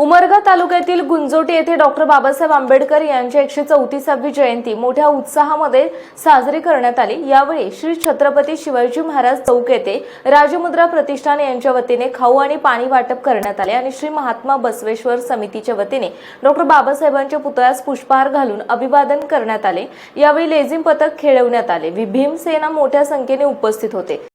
उमरगा तालुक्यातील गुंजोटी येथे डॉक्टर बाबासाहेब आंबेडकर यांची एकशे चौतीसावी जयंती मोठ्या उत्साहामध्ये साजरी करण्यात आली. यावेळी श्री छत्रपती शिवाजी महाराज चौक येथे राजमुद्रा प्रतिष्ठान यांच्या वतीने खाऊ आणि पाणी वाटप करण्यात आले आणि श्री महात्मा बसवेश्वर समितीच्या वतीने डॉक्टर बाबासाहेबांच्या पुतळ्यास पुष्पहार घालून अभिवादन करण्यात आले. यावेळी लेझिम पथक खेळवण्यात आले. विभीम भीमसेना मोठ्या संख्येने उपस्थित होते.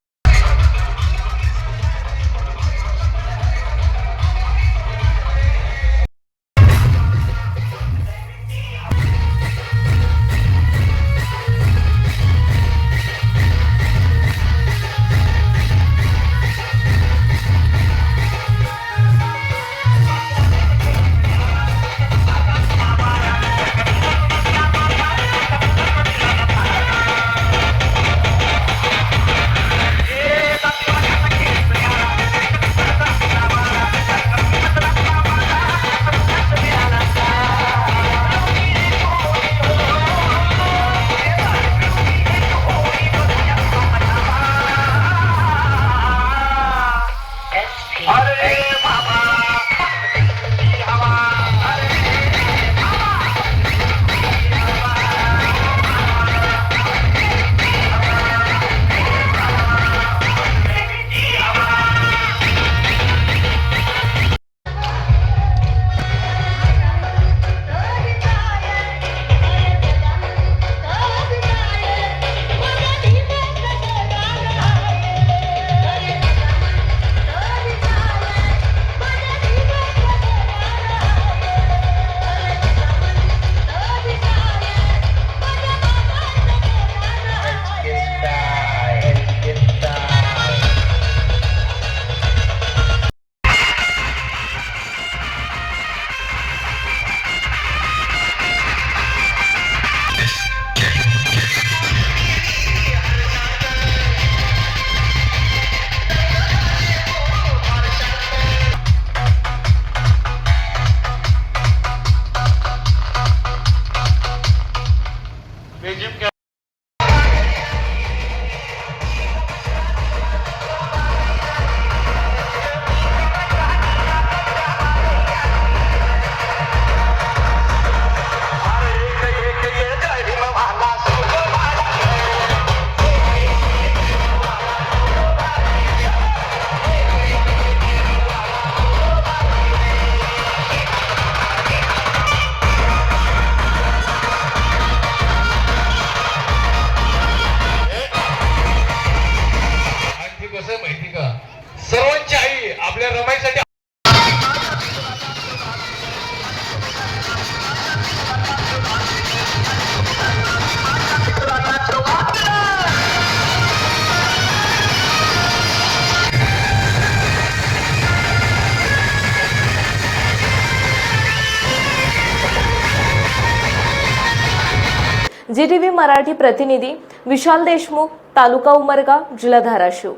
कसं आहे माहिती का? सर्वांची आई आपल्या रमाईसाठी जी टी व्ही मराठी प्रतिनिधी विशाल देशमुख तालुका उमरगा जिल्हा धाराशिव.